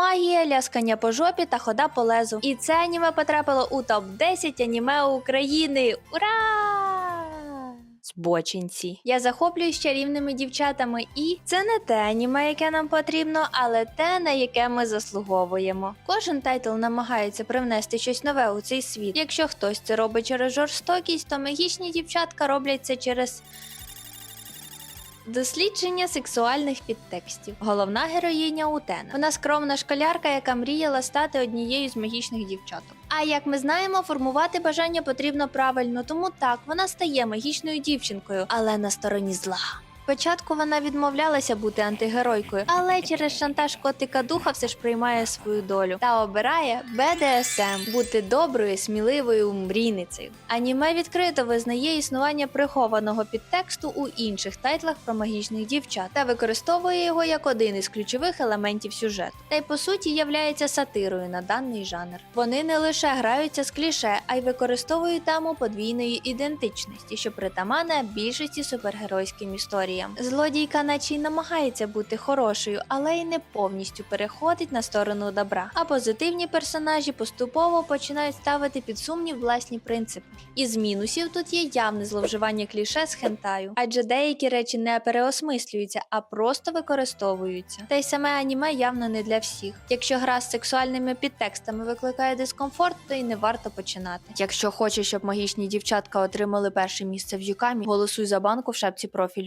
магія, ляскання по жопі та хода по лезу. І це аніме потрапило у топ 10 аніме України. Ура! Збочинці. Я захоплююсь чарівними дівчатами, і це не те аніме, яке нам потрібно, але те, на яке ми заслуговуємо. Кожен тайтл намагається привнести щось нове у цей світ. Якщо хтось це робить через жорстокість, то магічні дівчатка роблять це через. Дослідження сексуальних підтекстів. Головна героїня Утена. Вона скромна школярка, яка мріяла стати однією з магічних дівчаток. А як ми знаємо, формувати бажання потрібно правильно, тому так вона стає магічною дівчинкою, але на стороні зла. Спочатку вона відмовлялася бути антигеройкою, але через шантаж котика духа все ж приймає свою долю та обирає БДСМ бути доброю, сміливою мрійницею. Аніме відкрито визнає існування прихованого підтексту у інших тайтлах про магічних дівчат та використовує його як один із ключових елементів сюжету. Та й по суті являється сатирою на даний жанр. Вони не лише граються з кліше, а й використовують тему подвійної ідентичності, що притаманне більшості супергеройським історіям. Злодійка, наче й намагається бути хорошою, але й не повністю переходить на сторону добра. А позитивні персонажі поступово починають ставити під сумнів власні принципи. Із мінусів тут є явне зловживання кліше з хентаю, адже деякі речі не переосмислюються, а просто використовуються. Та й саме аніме явно не для всіх. Якщо гра з сексуальними підтекстами викликає дискомфорт, то й не варто починати. Якщо хочеш, щоб магічні дівчатка отримали перше місце в Юкамі, голосуй за банку в шапці профілю.